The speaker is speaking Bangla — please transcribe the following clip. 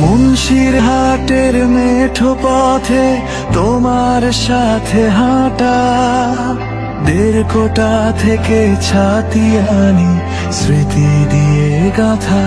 মুন্সির হাটের মেঠো পথে তোমার সাথে হাঁটা। দেড় কোটা থেকে ছাতি আনি স্মৃতি দিয়ে গাথা।